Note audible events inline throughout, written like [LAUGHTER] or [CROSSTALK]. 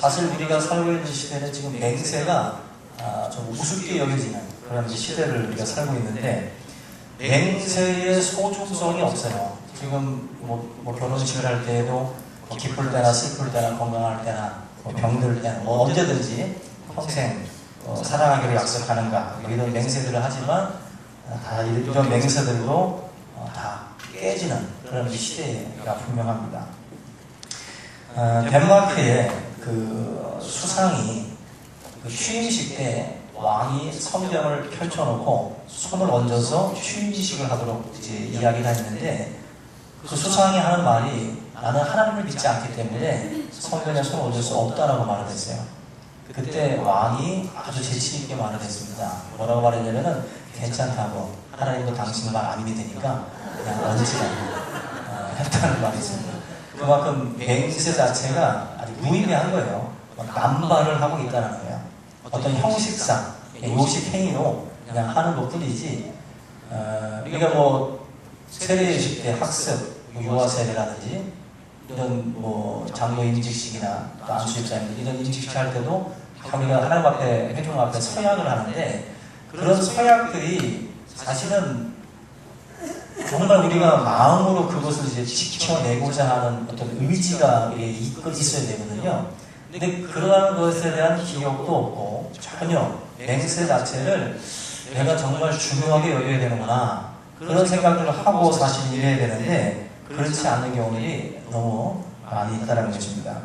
사실 우리가 살고 있는 시대는 지금 맹세가 아, 좀 우습게 여겨지는 그런 시대를 우리가 살고 있는데 맹세의 소중성이 없어요. 지금 뭐, 뭐 결혼식을 할 때에도 뭐 기쁠 때나 슬플 때나 건강할 때나 뭐 병들 때나 뭐 언제든지 평생 어, 사랑하기로 약속하는가 뭐 이런 맹세들을 하지만 아, 다 이런 맹세들도 어, 다 깨지는 그런 시대가 분명합니다. 어, 덴마크의 그 수상이 그 취임식 때 왕이 성경을 펼쳐놓고 손을 얹어서 취임식을 하도록 이제 이야기를 했는데 그 수상이 하는 말이 나는 하나님을 믿지 않기 때문에 성경에 손을 얹을 수 없다라고 말을 했어요. 그때 왕이 아주 재치 있게 말을 했습니다. 뭐라고 말했냐면은 괜찮다고 하나님도 당신 말 안 믿으니까 그냥 얹으라고 어, 했다는 말이 있습니다. 그만큼 맹세 자체가 무의미한 거예요. 막 남발을 하고 있다는 거예요. 어떤 형식상, 요식 행위로 그냥 하는 것 뿐이지, 어, 우리가 뭐, 세례식 때 학습, 뭐 유아 세례라든지, 이런 뭐, 장로 임직식이나 또 안수입사님 이런 임직식 할 때도 우리가 하나님 앞에, 회중 앞에 서약을 하는데, 그런 서약들이 사실은 정말 우리가 마음으로 그것을 이제 지켜내고자 하는 어떤 의지가 있- 있어야 되거든요. 근데 그러한 것에 대한 기억도 없고 전혀 맹세 자체를 내가 정말 중요하게 여겨야 되는구나 그런 생각들을 하고 사실 일해야 되는데 그렇지 않는 경우들이 너무 많이 있다는 것입니다.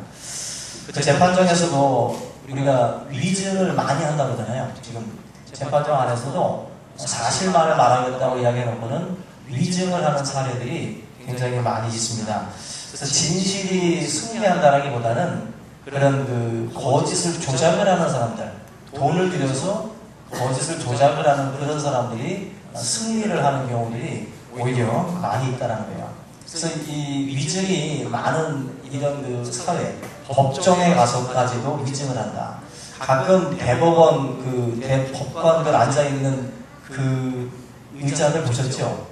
그 재판정에서도 우리가 위증을 많이 한다고 그러잖아요. 지금 재판정 안에서도 사실만을 말하겠다고 이야기해놓고는 위증을 하는 사례들이 굉장히 많이 있습니다. 그래서 진실이 승리한다라기보다는 그런 그 거짓을 조작을 하는 사람들, 돈을 들여서 거짓을 조작을 하는 그런 사람들이 승리를 하는 경우들이 오히려 많이 있다는 거예요. 그래서 이 위증이 많은 이런 그 사회, 법정에 가서까지도 위증을 한다. 가끔 대법원 그 대법관들 앉아 있는 그 의자들 보셨죠?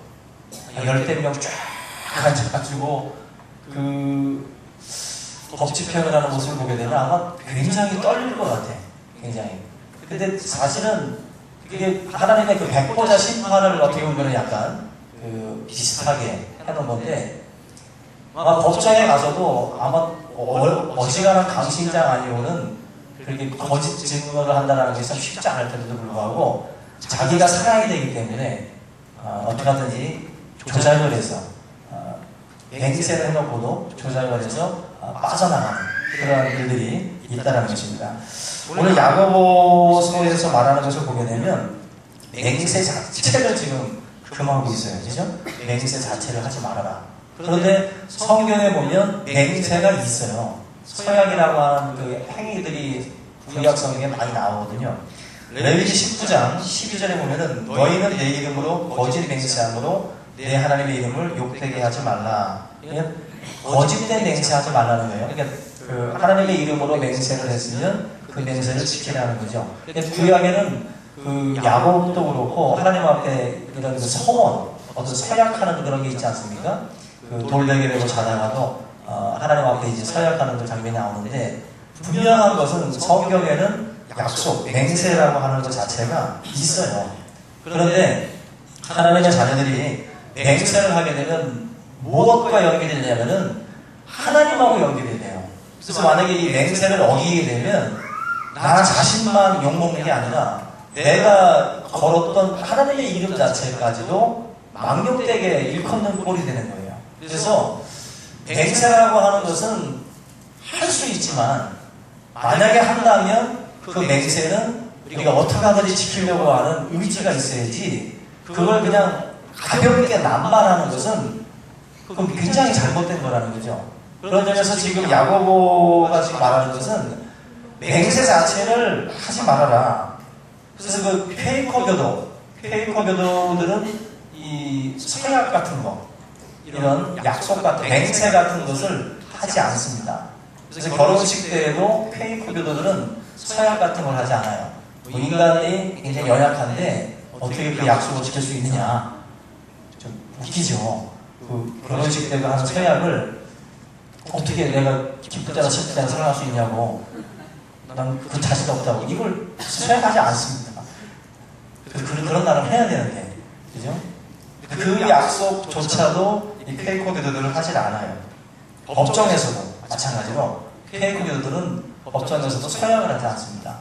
열대 명 쫙 앉아가지고 그 법집행을 하는 모습을 보게 되면 아마 굉장히 떨릴 것 같아. 굉장히. 근데 사실은 그게 하나님의 그 백보자 심판을 어떻게 보면 약간 그 비슷하게 해놓은 건데 아마 법정에 가서도 아마 어, 어지간한 강심장 아니오는 그렇게 거짓 증언을 한다는 게 참 쉽지 않을 텐데도 불구하고 자기가 사랑이 되기 때문에 어, 어떻게 하든지 조작을 해서 어, 맹세를 해놓고도 조작을 해서 어, 빠져나가는 그런 일들이 있다는 것입니다. 오늘 야고보서에서 말하는 것을 보게 되면 맹세 자체를 지금 금하고 있어요. 그죠? 맹세 자체를 하지 말아라. 그런데 성경에 보면 맹세가 있어요. 서약이라고 하는 그 행위들이 구약 성경에 많이 나오거든요. 레위기 19장 12절에 보면은 너희는 내 이름으로 거짓 맹세함으로 내 하나님의 이름을 욕되게 하지 말라. 그러니까 거짓된 맹세하지 말라는 거예요. 그러니까 그 하나님의 이름으로 맹세를 했으면 그 맹세를 지키라는 거죠. 그러니까 구약에는 그 야곱도 그렇고 하나님 앞에 이런 그 서원, 어떤 서약하는 그런 게 있지 않습니까? 그 돌베개 메고 자다가도 어, 하나님 앞에 이제 서약하는 그 장면이 나오는데 분명한 것은 성경에는 약속, 맹세라고 하는 것 자체가 있어요. 그런데 하나님의 자녀들이 맹세를 하게 되면 무엇과 연결이 되냐면은 하나님하고 연결이 돼요. 그래서 만약에 이 맹세를 어기게 되면 나 자신만 욕먹는 게 아니라 내가 걸었던 하나님의 이름 자체까지도 망령되게 일컫는 꼴이 되는 거예요. 그래서 맹세라고 하는 것은 할 수 있지만 만약에 한다면 그 맹세는 우리가 어떻게 하든지 지키려고 하는 의지가 있어야지 그걸 그냥 가볍게 남발하는 것은 그건 굉장히 잘못된 거라는 거죠. 그런 점에서 지금 야고보가 지금 말하는 것은 맹세 자체를 하지 말아라. 그래서 그 페이커 교도, 페이커 교도들은 이 서약 같은 거, 이런 약속 같은 맹세 같은 것을 하지 않습니다. 그래서 결혼식 때에도 페이커 교도들은 서약 같은 걸 하지 않아요. 뭐 인간이 굉장히 연약한데 어떻게 그 약속을 지킬 수 있느냐. 좀 웃기죠. 그 결혼식 때가 하는 서약을 어떻게 내가 슬플 때나 생각할 수 있냐고 난 그 자신 없다고 이걸 수행하지 않습니다. 그, 그, 그런 나를 해야 되는데, 그죠? 그 약속조차도 이 페이커 교도들은 하질 않아요. 법정에서도 마찬가지로 페이커 교도들은 법정에서도 서약을 하지 않습니다.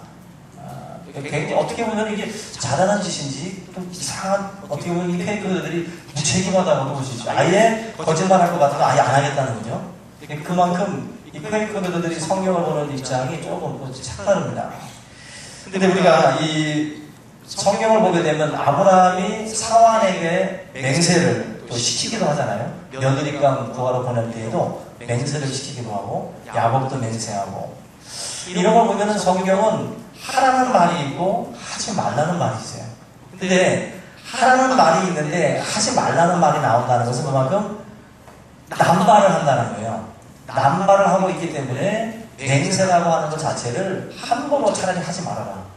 아, 굉장히 어떻게 보면 이게 잘하는 짓인지 좀 이상한 어떻게 보면 이 페이커 교도들이 무책임하다고도 볼 수 있죠. 아예 거짓말할 것 같으면 아예 안 하겠다는 거죠. 그만큼 이 페이커 교도들이 성경을 보는 입장이 조금 색다릅니다. 근데 우리가 이 성경을 보게 되면 아브라함이 사환에게 맹세를 또 시키기도 하잖아요. 며느리감 구하러 보낼 때에도 맹세를 시키기도 하고 야곱도 맹세하고 이런 걸 보면은 성경은 하라는 말이 있고 하지 말라는 말이 있어요. 근데 하라는 말이 있는데 하지 말라는 말이 나온다는 것은 그만큼 남발을 한다는 거예요. 남발을 하고 있기 때문에 맹세라고 하는 것 자체를 함부로 차라리 하지 말아라.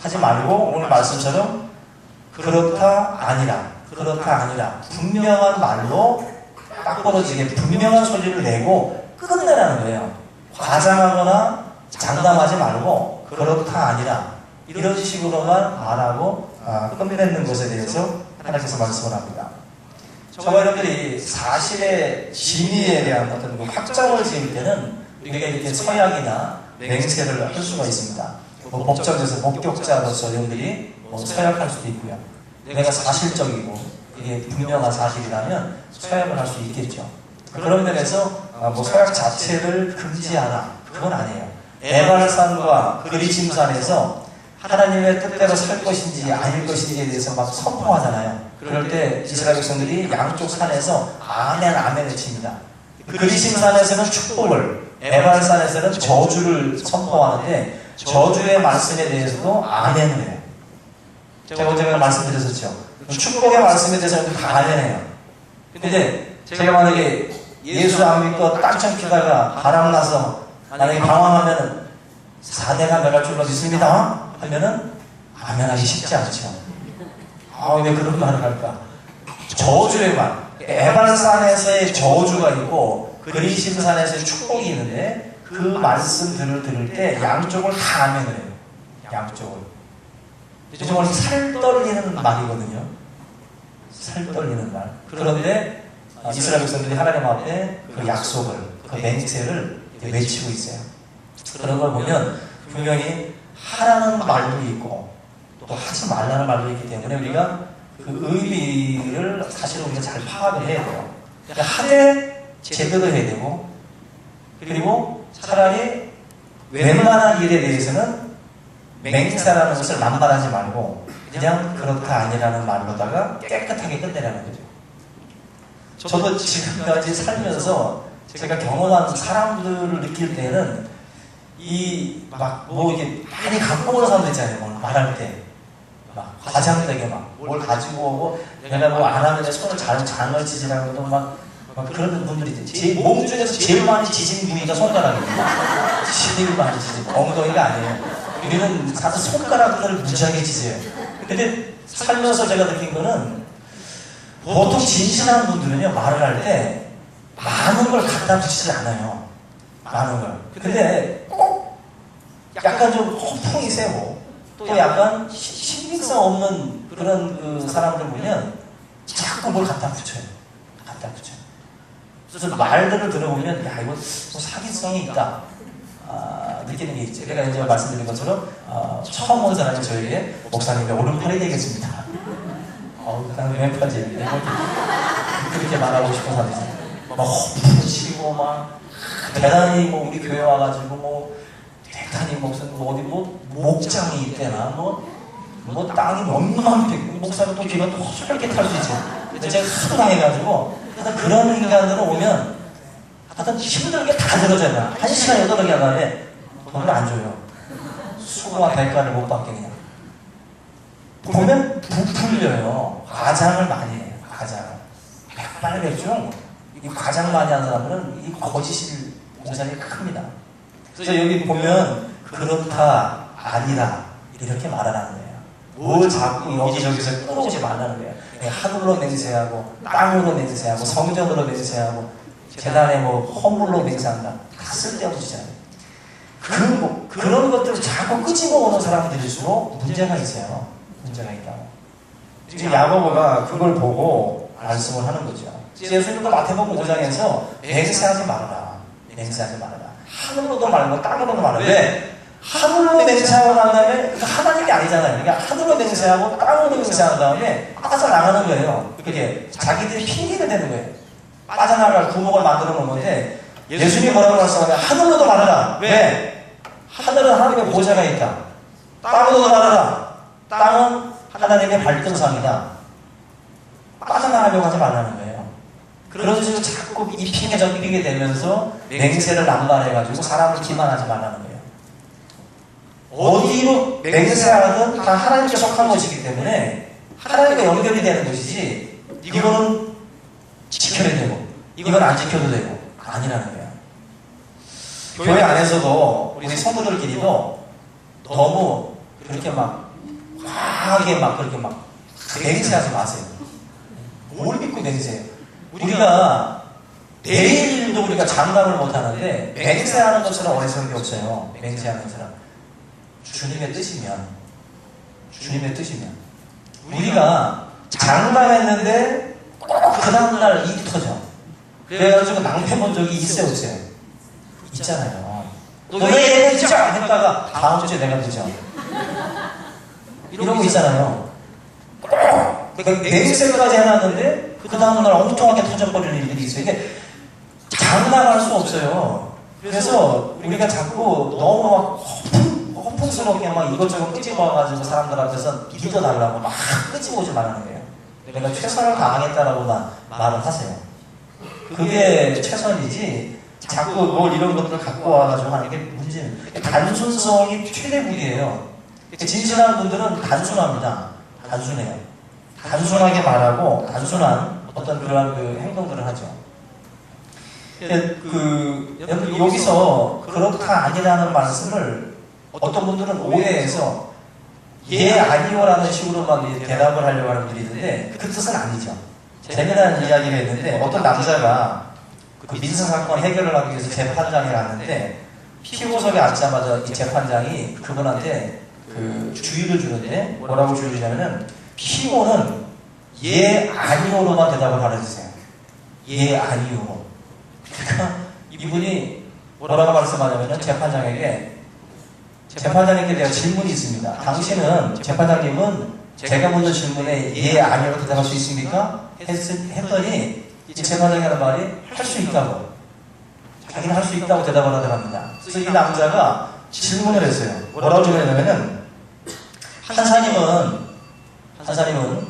하지 말고 오늘 말씀처럼 그렇다 아니라 그렇다 아니라 분명한 말로 딱 벌어지게 분명한 소리를 내고 끝내라는 거예요. 과장하거나 장담하지 말고 그렇다 아니라 이런 식으로만 말하고 아, 끝내는 것에 대해서 하나님께서 말씀을 합니다. 저와 여러분들이 사실의 진위에 대한 어떤 그 확정을 지을 때는 우리가 이렇게 서약이나 맹세를 할 수가 있습니다. 뭐 법정에서 목격자로서 여러분들이 뭐 서약할 수도 있고요. 내가 사실적이고 이게 분명한 사실이라면 서약을 할 수 있겠죠. 그런 면에서 아, 뭐 서약 자체를 금지하라 그건 아니에요. 에발산과 그리심산에서 하나님의 뜻대로 살 것인지 아닐 것인지에 대해서 막 선포하잖아요. 그럴 때 이스라엘 백성들이 양쪽 산에서 아멘 아멘을 칩니다. 그리심산에서는 축복을, 에발산에서는 저주를 선포하는데 저주의 말씀에 대해서도 아멘을 해요. 제가 어제 말씀드렸었죠. 축복의 말씀에 대해서는 다 아멘해요. 근데 제가 만약에 예수 안 믿고 땅청 피다가 바람 나서 만약에 방황하면은 사대가 나갈 줄로 믿습니다. 하면은 아멘 하기 쉽지 않죠. 아, 왜 그런 말을 할까? 저주의 말. 에발산에서의 저주가 있고 그리심산에서의 축복이 있는데 그 말씀들을 들을 때 양쪽을 다 아멘을 해요. 양쪽을. 정말 살 떨리는 말이거든요. 살 떨리는 말. 그런데 이스라엘 백성들이 하나님 앞에 그 약속을, 그 맹세를 외치고 있어요. 그런 걸 보면 분명히 하라는 말도 있고 또 하지 말라는 말도 있기 때문에 우리가 그 의미를 사실 우리가 잘 파악을 해야 돼요. 그러니까 하되 제대로 해야 되고 그리고 차라리 웬만한 일에 대해서는 맹세라는 것을 남발하지 말고 그냥 그렇다 아니라는 말로다가 깨끗하게 끝내라는 거죠. 저도 지금까지 살면서 제가 경험한 사람들을 느낄 때는 이 막 뭐 이게 많이 갖고 오는 사람들 있잖아요. 뭘 말할 때. 막 과장되게 막 뭘 가지고 오고 내가 뭐 안 하면 내 손을 잘 장을 치지라고 도 막, 막 그런 분들이. 제몸 중에서 제일 많이 지진 부위가 손가락입니다. 제일 많이 지진 엉덩이가 아니에요. 우리는 사실 손가락들을 무지하게 지져요. 근데 살면서 제가 느낀 거는 보통 진실한 분들은요 말을 할 때 많은 걸 갖다 붙이지 않아요. 많은 걸. 근데 꼭 약간 좀 허풍이 세고 또 약간 신빙성 없는 그런 그 사람들 보면 자꾸 뭘 갖다 붙여요. 갖다 붙여요. 그래서 말들을 들어보면 야 이거 뭐 사기성이 있다. 아, 느끼는 게 있죠. 제가 이제 말씀드린 것처럼 아, 처음 온 사람이 저에게 목사님의 오른팔이 되겠습니다. [LAUGHS] 어우, 나는 왼팔지. 그렇게 말하고 싶은 사람이 있어요. 막 허풍치고 막 대단히 뭐 우리 교회 와가지고 뭐 대단히 목사님 뭐 어디 뭐 목장이 있대나 뭐, 뭐 땅이 몇만 평 목사가 또 귀가 또 허술하게 탈 수 있죠. 근데 제가 수당해가지고 하여튼 그런 인간들은 오면 하여튼 힘들게 다 들어줘야 한 시간 여덟 개 하는데 돈을 안 줘요. 수고와 대가를 못 받게 그냥. 보면 부풀려요. 과장을 많이 해요. 과장. 백발백중. 이 과장 많이 하는 사람들은 이 거짓일 공산이 큽니다. 그래서 여기 보면 그렇다 아니라 이렇게 말하라는 거예요. 뭘 자꾸 여기저기서 끌어오지 말라는 거예요. 하늘로 맹세하고 땅으로 맹세하고 성전으로 맹세하고 재단에 뭐 허물로 맹세한다. 다 쓸데없으시잖아요. 그, 뭐, 그런 것들을 자꾸 끄집어 오는 사람들일수록 문제가 있어요. 문제가 있다고. 지금 야고보가 그걸 보고 말씀을 하는 거죠. 예수님도 마태복음 5장에서 맹세하지 말아라. 맹세하지 말아라. 하늘로도 말고 땅으로도 말아라. 왜? 하늘로 맹세하고 난 다음에 그 하나님이 아니잖아요. 그러니까 하늘로 맹세하고 땅으로 맹세한 다음에 빠져나가는 거예요. 그게 자기들이 핑계가 되는 거예요. 빠져나갈 구멍을 만들어 놓은 건데 예수님이 뭐라고 말씀하냐 하늘로도 말하라. 왜? 하늘은 하나님의 보좌가 있다. 땅으로도 말하라. 땅은 하나님의 발등상이다. 빠져나가려고 하지 말라는 거예요. 그런 식으로 자꾸 이저 핑계 되면서 맹세를 남발해가지고 사람을 기만하지 말라는 거예요. 어디로 맹세하든 다 하나님께 속한 것이기 때문에 하나님과 연결이 되는 것이지 이거는 지켜야 되고 이건 안 지켜도 되고 아니라는 거예요. 교회 안에서도 우리 성도들끼리도 너무 그렇게 막 과하게 막 그렇게 막 맹세하지 마세요. 뭘 믿고 맹세해요? 우리가 내일도 우리가 장담을 못 하는데 맹세하는 것처럼 어리석은 게 없어요. 맹세하는 사람. 주님의 뜻이면 주님의 뜻이면 우리가 장담했는데 꼭그 다음날 일이 터져. 그래가지고 낭패 본 적이 있어요 없어요? 있잖아요. 너 내일 늦어! 했다가 다음 주에 내가 늦어. 이런 거 있잖아요. 꼭 맹세까지 해놨는데 그 다음날 엉뚱하게 터져버리는 일들이 있어요. 이게 장담할 수 없어요. 그래서 우리가 자꾸 너무 막 허풍, 허풍스럽게 막 이것저것 끄집어가지고 사람들 앞에서 믿어달라고 막 끄집어오지 말라는 거예요. 내가 최선을 다하겠다라고 만 말을 하세요. 그게 최선이지 자꾸 뭘 이런 것들을 갖고 와가지고 하는 게 문제예요. 단순성이 최대 무기예요. 진실한 분들은 단순합니다. 단순해요. 단순하게 말하고 단순한 어떤 그러한 그 행동들을 하죠. 그 여러분 여기서 그렇다 아니라는 말씀을 어떤 분들은 오해해서 예 아니요라는 식으로만 대답을 하려고 하는 분들이 있는데 그 뜻은 아니죠. 재미난 이야기가 있는데 어떤 남자가 그 민사 사건 해결을 하기 위해서 재판장에 갔는데 피고석에 앉자마자 이 재판장이 그분한테 그 주의를 주는데 뭐라고 주의를 주냐면은 피고는 예 아니요로만 대답을 하래주세요. 예 아니요. 그러니까 이분이 뭐라고 말씀하냐면은 재판장에게 재판장님께 대한 질문이 있습니다. 당신은 재판장님은 제가 먼저 질문에 예 아니요로 대답할 수 있습니까? 했, 했더니 이 재판장이 하는 말이 할 수 있다고. 자기는 할 수 있다고 대답을 하더랍니다. 그래서 이 남자가 질문을 했어요. 뭐라고 질문했냐면은 한사님은 한사님은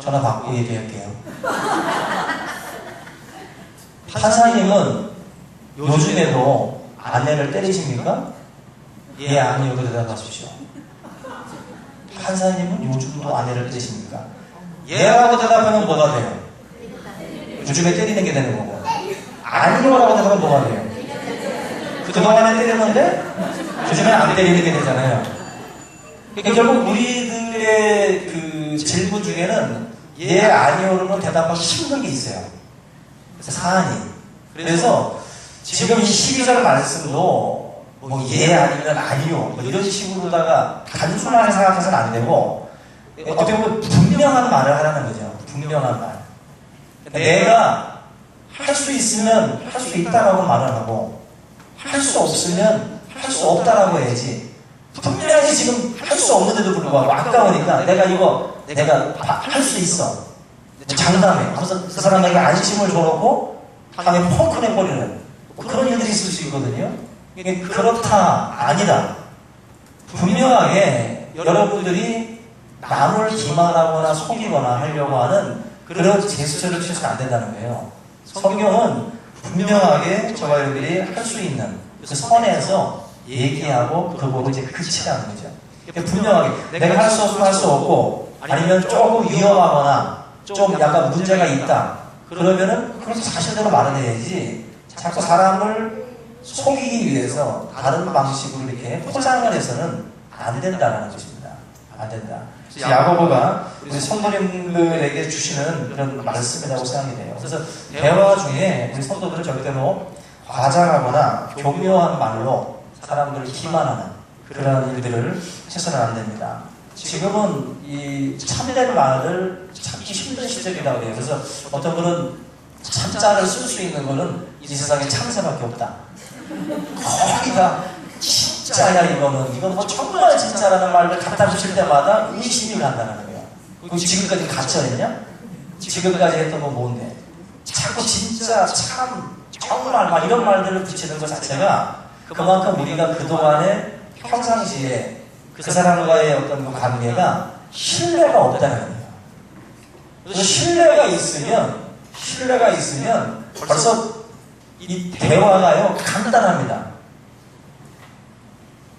전화 받고 얘기할게요. 판사님은 요즘에도 아내를 때리십니까? 예, 아니요. 그 대답하십시오. 판사님은 요즘도 아내를 때리십니까? 예 라고 대답하면 뭐가 돼요? 요즘에 때리는 게 되는 거고. 아니요라고 대답하면 뭐가 돼요? 그동안에 때렸는데 요즘에 안 때리는 게 되잖아요. 그러니까 결국 우리 들의 그 질문 중에는 예, 아니요로는 대답하기 힘든 게 있어요. 그래서 사안이. 그래서 지금 이 12절 말씀도 뭐 예 아니면 아니요 뭐 이런 식으로다가 단순하게 생각해서는 안 되고 어떻게 보면 분명한 말을 하라는 거죠. 분명한 말. 내가 할 수 있으면 할 수 있다라고 말을 하고 할 수 없으면 할 수 없다라고 해야지. 분명히 지금 할 수 없는데도 불구하고 아까우니까 내가 이거 내가 할 수 있어. 장담해. 그래서 그 사람에게 안심을 줘놓고 다음에 펑크 내버리는 그런 일들이 있을 수 있거든요. 그렇다, 아니다. 분명하게 여러분들이 남을 기만하거나 속이거나 하려고 하는 그런 제스처를 취해서는 안 된다는 거예요. 성경은 분명하게 저와 여러분들이 할 수 있는 그 선에서 얘기하고 그거로 이제 그치라는 거죠. 분명하게 내가 할 수 없으면 할수 없고 아니면 조금 위험하거나 좀 약간 문제가 있다. 그러면은 그렇게 사실대로 말을 해야지 자꾸 사람을 속이기 위해서 다른 방식으로 이렇게 포장을 해서는 안 된다는 것입니다. 안 된다. 야고보가 우리 성도님들에게 주시는 그런 말씀이라고 생각이 돼요. 그래서 대화 중에 우리 성도들은 절대로 과장하거나 교묘한 말로 사람들을 기만하는 그런 일들을 해서는 안 됩니다. 지금은 이 참된 말을 찾기 힘든 시절이라고 해요. 그래서 어떤 분은 참자를 쓸 수 있는 거는 이 세상에 참새밖에 없다. 거의 다 진짜야 이거는 이건 뭐 정말 진짜라는 말을 갖다 붙일 때마다 의심이 간다는 거예요. 그 지금까지 갇혀있냐? 지금까지 했던 건 뭔데? 자꾸 진짜 참 정말 막 이런 말들을 붙이는 것 자체가 그만큼 우리가 그동안에 평상시에 그 사람과의 어떤 그 관계가 신뢰가 없다는 거예요. 그래서 신뢰가 있으면 신뢰가 있으면 벌써 이 대화가요 간단합니다.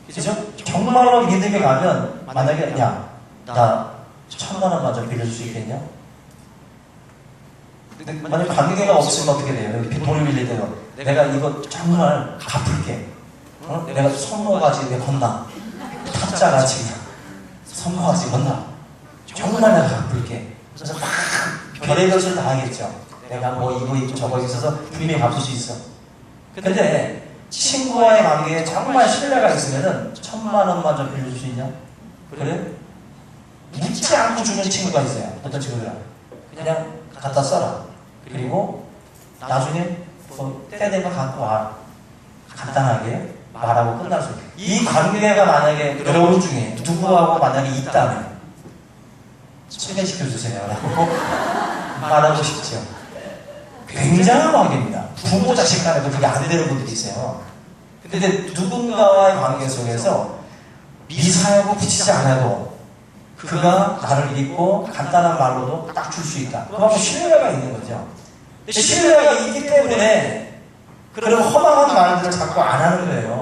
그죠? 정말로 믿음이 가면 만약에 야 나 천만 원만 좀 빌려줄 수 있겠냐? 근데 만약 관계가 없으면 어떻게 돼요? 돈을 빌릴 때도 내가 이거 정말 갚을게. 어? 내가 손모가지 내. 탑자같이 그냥 손모가지 건다. 정말 내가 갚을게. 그래서 막 별의별 소리 다 하겠죠. 내가 뭐 이거 있고 저거 있어서 분명히 갚을 수 있어. 근데 친구와의 관계에 정말 신뢰가 있으면은 천만 원만 좀 빌려줄 수 있냐? 그래? 묻지 않고 주는 친구가 있어요. 어떤 친구들은 그냥 갖다 써라. 그리고 나중에 뭐 때 되면 갖고 와. 간단하게 말하고 있어요. 이 관계가 만약에 여러분 중에 누구하고 만약에 있다면 소개시켜 주세요. 라고 [LAUGHS] 말하고 싶죠. 굉장한 관계입니다. 부모 자식 간에도 그게 안 되는 분들이 있어요. 근데 누군가와의 관계 속에서 미사하고 붙이지 않아도 그가 나를 믿고 간단한 말로도 딱 줄 수 있다. 그만큼 신뢰가 있는 거죠. 신뢰가 있기 때문에 그런 허망한 말들을 자꾸 안 하는 거예요.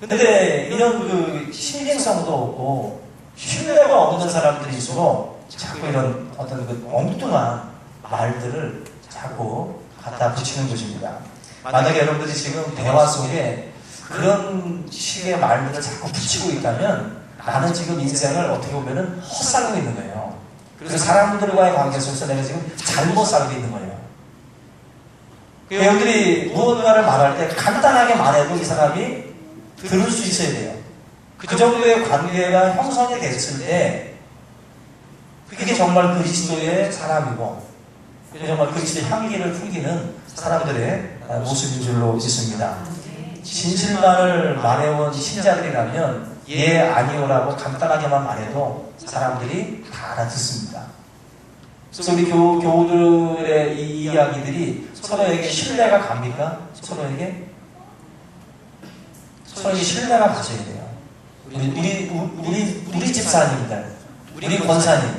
근데 이런 그 신빙성도 없고 신뢰가 없는 사람들일수록 자꾸 이런 어떤 그 엉뚱한 말들을 자꾸 갖다 붙이는 것입니다. 만약에 여러분들이 지금 대화 속에 그런 식의 말들을 자꾸 붙이고 있다면 나는 지금 인생을 어떻게 보면은 헛살고 있는 거예요. 그래서 사람들과의 관계 속에서 내가 지금 잘못 살고 있는 거예요. 여러분들이 무언가를 말할 때 간단하게 말해도 이 사람이 들을 수 있어야 돼요. 그 정도의 관계가 형성이 됐을 때 그게 정말 그리스도의 사람이고 정말 그리스도의 향기를 풍기는 사람들의 모습인 줄로 믿습니다. 진실만을 말해온 신자들이라면 예 아니오라고 간단하게만 말해도 사람들이 다 알아듣습니다. 그래서 우리 교, 교우들의 이 이야기들이 서로에게 신뢰가 갑니까? 서로에게? 서로에게 신뢰가 가셔야 돼요. 우리, 우리, 우리, 우리 집사님들, 우리 권사님,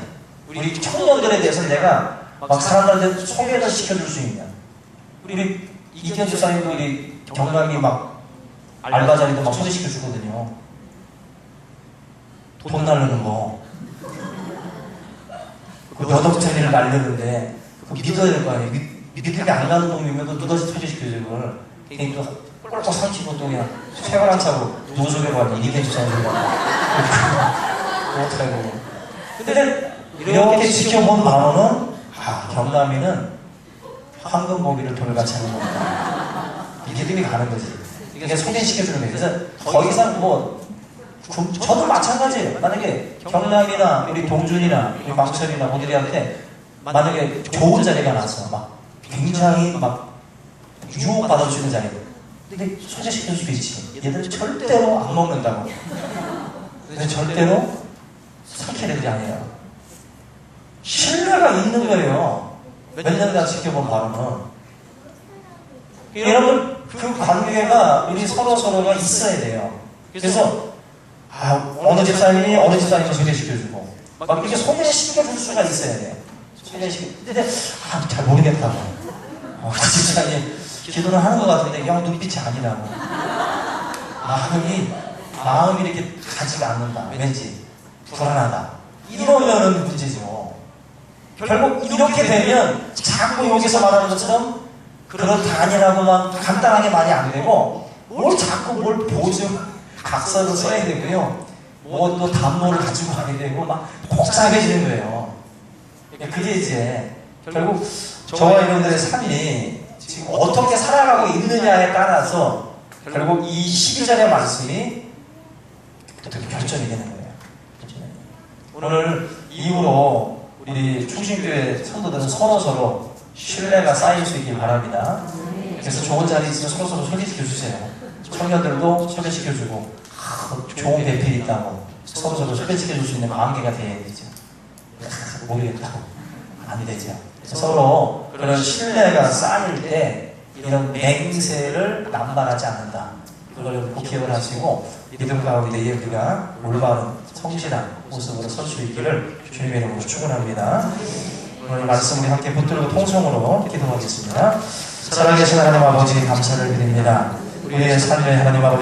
우리 청년들에 대해서 내가 막 사람들한테 소개를 시켜줄 수 있냐. 우리 이기현 집사님도 우리 경남이 막 알바 자리도 막 소개시켜 주거든요. 돈 날르는 거. 몇 억짜리를 날렸는데 그 믿어야 될 거 아니에요. 믿, 믿게 안 가는 놈이면 그 누가 소개시켜줘 그걸. 또 삼키고 또 그냥 세월 안 차고 누구 소개로 왔니? 이기현 집사님 소개로 어떡하고. 근데 이렇게 지켜본 바로는 아, 경남이는 황금 고기를 돌같이 하는 겁니다. 믿음이 가는 거지. 이게 소개시켜주는 거예요. 그래서 더 이상 뭐, 구, 저도 마찬가지예요. 만약에 경남이나 우리 동준이나 우리 망철이나 모들이한테 만약에 좋은 자리가 나서 막 굉장히 막 유혹받을 수 있는 자리. 근데 소개시켜줄 수 있지. 얘들 절대로 안 먹는다고. 근데 절대로 삼키는 애들이 아니에요. 신뢰가 있는 거예요. 몇 년간 지켜본 바로는. 여러분, 그 관계가 우리 서로 서로가 있어야 돼요. 그래서, 아, 어느 집사님이 어느 집사님을 소개시켜주고, 막 이렇게 소개시켜줄 수가 있어야 돼요. 소개시켜. 근데, 아, 잘 모르겠다고. 어, 그 집사님, 기도는 하는 것 같은데, 영 눈빛이 아니라고. 마음이, 마음이 이렇게 가지가 않는다. 왠지, 불안하다. 이러면은 문제죠. 결국 이렇게 되면 자꾸 여기서 말하는 것처럼 그렇다 아니라고만 간단하게 말이 안 되고 뭘 자꾸 뭘 보증 각서를 써야 되고요. 뭐 또 담모를 가지고 가게 되고 막 복잡해지는 거예요. 그게 이제 결국 저와 여러분들의 삶이 지금 어떻게 살아가고 있느냐에 따라서 결국 이 12절의 말씀이 어떻게 결정이 되는 거예요. 오늘 이후로 우리 충신교회 성도들은 서로 서로 신뢰가 쌓일 수 있길 바랍니다. 그래서 좋은 자리 있으면 서로 서로 소개시켜 주세요. 청년들도 소개시켜주고 아, 좋은 대필이 있다고 서로 서로 소개시켜 줄 수 있는 관계가 돼야 되죠. 모르겠다고 안 되죠. 서로 그런 신뢰가 쌓일 때 이런 맹세를 남발하지 않는다. 그걸 꼭 기억을 하시고 믿음 가운데 우리가 올바른 성실한 모습으로 설 수 있기를 주님의 이름으로 축원합니다. 오늘 말씀 우리 함께 붙들고 통성으로 기도하겠습니다. 살아계신 하나님 아버지 감사를 드립니다. 우리의 삶의 하나님 아버지